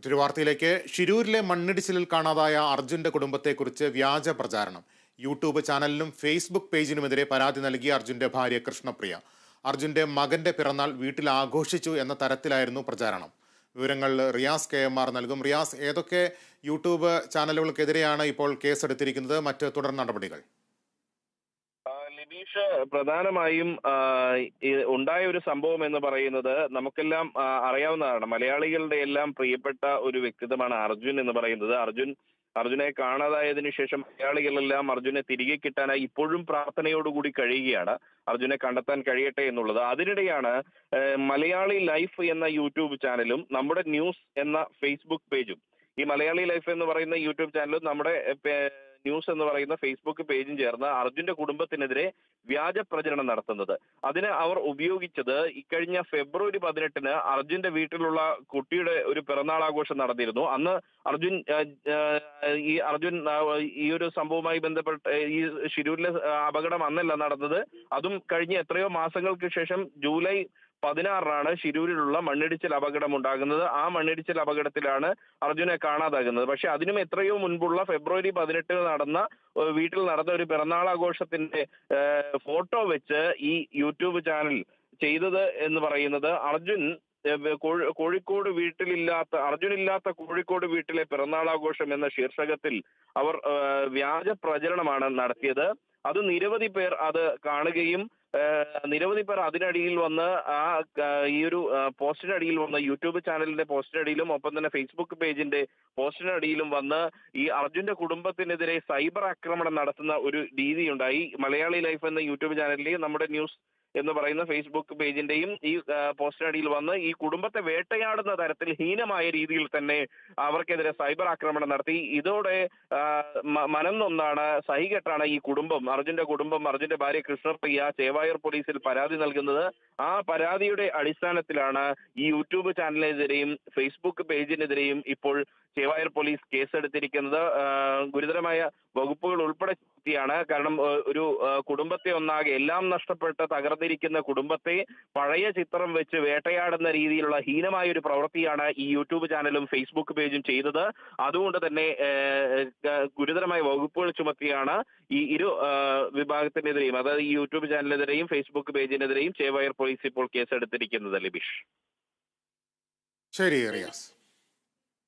മറ്റൊരു വാർത്തയിലേക്ക് ഷിരൂരിലെ മണ്ണിടിച്ചിലിൽ കാണാതായ അർജുന്റെ കുടുംബത്തെക്കുറിച്ച് വ്യാജ പ്രചാരണം. യൂട്യൂബ് ചാനലിനും ഫേസ്ബുക്ക് പേജിനുമെതിരെ പരാതി നൽകി അർജുന്റെ ഭാര്യ കൃഷ്ണപ്രിയ. അർജുന്റെ മകന്റെ പിറന്നാൾ വീട്ടിൽ ആഘോഷിച്ചു എന്ന തരത്തിലായിരുന്നു പ്രചാരണം. വിവരങ്ങൾ റിയാസ് കെ എം ആർ നൽകും. റിയാസ് ഏതൊക്കെ യൂട്യൂബ് ചാനലുകൾക്കെതിരെയാണ് ഇപ്പോൾ കേസെടുത്തിരിക്കുന്നത്? മറ്റ് തുടർ നടപടികൾ. ആ, പ്രധാനമായും ഉണ്ടായ ഒരു സംഭവം എന്ന് പറയുന്നത് നമുക്കെല്ലാം അറിയാവുന്നതാണ്. മലയാളികളുടെ എല്ലാം പ്രിയപ്പെട്ട ഒരു വ്യക്തിത്വമാണ് അർജുൻ എന്ന് പറയുന്നത്. അർജുൻ അർജുനെ കാണാതായതിനു ശേഷം മലയാളികളെല്ലാം അർജുനെ തിരികെ കിട്ടാനായി ഇപ്പോഴും പ്രാർത്ഥനയോടുകൂടി കഴിയുകയാണ്. അർജുനെ കണ്ടെത്താൻ കഴിയട്ടെ എന്നുള്ളത്. അതിനിടെയാണ് മലയാളി ലൈഫ് എന്ന യൂട്യൂബ് ചാനലും നമ്മുടെ ന്യൂസ് എന്ന ഫേസ്ബുക്ക് പേജും. ഈ മലയാളി ലൈഫ് എന്ന് പറയുന്ന യൂട്യൂബ് ചാനലും നമ്മുടെ ന്യൂസ് എന്ന് പറയുന്ന ഫേസ്ബുക്ക് പേജും ചേർന്ന് അർജുന്റെ കുടുംബത്തിനെതിരെ വ്യാജ പ്രചരണം നടത്തുന്നത്. അതിന് അവർ ഉപയോഗിച്ചത് ഇക്കഴിഞ്ഞ ഫെബ്രുവരി പതിനെട്ടിന് അർജുന്റെ വീട്ടിലുള്ള കുട്ടിയുടെ ഒരു പിറന്നാൾ ആഘോഷം നടന്നിരുന്നു. അന്ന് അർജുൻ ഈ അർജുൻ ഈ ഒരു സംഭവവുമായി ബന്ധപ്പെട്ട് ഈ ഷിരൂരിലെ അപകടം അന്നല്ല നടന്നത്. അതും കഴിഞ്ഞ എത്രയോ മാസങ്ങൾക്ക് ശേഷം ജൂലൈ പതിനാറിനാണ് ശിരൂരിലുള്ള മണ്ണിടിച്ചിൽ അപകടം ഉണ്ടാകുന്നത് ആ മണ്ണിടിച്ചിൽ അപകടത്തിലാണ് അർജുനെ കാണാതാകുന്നത്. പക്ഷെ അതിനും എത്രയോ മുൻപുള്ള ഫെബ്രുവരി പതിനെട്ടിന് നടന്ന വീട്ടിൽ നടന്ന ഒരു പിറന്നാളാഘോഷത്തിന്റെ ഫോട്ടോ വെച്ച് ഈ യൂട്യൂബ് ചാനൽ ചെയ്തത് എന്ന് പറയുന്നത് അർജുൻ കോഴിക്കോട് വീട്ടിലില്ലാത്ത അർജുനില്ലാത്ത കോഴിക്കോട് വീട്ടിലെ പിറന്നാളാഘോഷം എന്ന ശീർഷകത്തിൽ അവർ വ്യാജ പ്രചരണമാണ് നടത്തിയത്. അത് നിരവധി പേർ അത് കാണുകയും നിരവധി പേർ അതിനടിയിൽ വന്ന് ആ ഈ ഒരു പോസ്റ്റിനടിയിൽ വന്ന് യൂട്യൂബ് ചാനലിന്റെ പോസ്റ്റിനടിയിലും ഒപ്പം തന്നെ ഫേസ്ബുക്ക് പേജിന്റെ പോസ്റ്റിനടിയിലും വന്ന് ഈ അർജുന്റെ കുടുംബത്തിനെതിരെ സൈബർ ആക്രമണം നടത്തുന്ന ഒരു രീതിയുണ്ടായി മലയാളി ലൈഫ് എന്ന യൂട്യൂബ് ചാനലിൽ നമ്മുടെ ന്യൂസ് എന്ന് പറയുന്ന ഫേസ്ബുക്ക് പേജിന്റെയും ഈ പോസ്റ്റിനടിയിൽ വന്ന് ഈ കുടുംബത്തെ വേട്ടയാടുന്ന തരത്തിൽ ഹീനമായ രീതിയിൽ തന്നെ അവർക്കെതിരെ സൈബർ ആക്രമണം നടത്തി. ഇതോടെ മനം നൊന്നാണ് സഹികെട്ടാണ് ഈ കുടുംബം. അർജുന്റെ കുടുംബം അർജുന്റെ ഭാര്യ കൃഷ്ണപ്രിയ ചേവായൂർ പോലീസിൽ പരാതി നൽകുന്നത്. ആ പരാതിയുടെ അടിസ്ഥാനത്തിലാണ് ഈ യൂട്യൂബ് ചാനലിനെതിരെയും ഫേസ്ബുക്ക് പേജിനെതിരെയും ഇപ്പോൾ ചേവായൂർ പോലീസ് കേസെടുത്തിരിക്കുന്നത്. ഗുരുതരമായ വകുപ്പുകൾ ഉൾപ്പെടെ ചുമത്തിയാണ് കാരണം ഒരു കുടുംബത്തെ ഒന്നാകെ എല്ലാം നഷ്ടപ്പെട്ട് തകർന്നിരിക്കുന്ന കുടുംബത്തെ പഴയ ചിത്രം വെച്ച് വേട്ടയാടുന്ന രീതിയിലുള്ള ഹീനമായ ഒരു പ്രവൃത്തിയാണ് ഈ യൂട്യൂബ് ചാനലും ഫേസ്ബുക്ക് പേജും ചെയ്തത്. അതുകൊണ്ട് തന്നെ ഗുരുതരമായ വകുപ്പുകൾ ചുമത്തിയാണ് ഈ ഇരു വിഭാഗത്തിനെതിരെയും അതായത് ഈ യൂട്യൂബ് ചാനലിനെതിരെയും ഫേസ്ബുക്ക് പേജിനെതിരെയും ചേവയർ പോലീസ് ഇപ്പോൾ കേസെടുത്തിരിക്കുന്നത് ലിബിഷ്. ശരി റിയാസ്.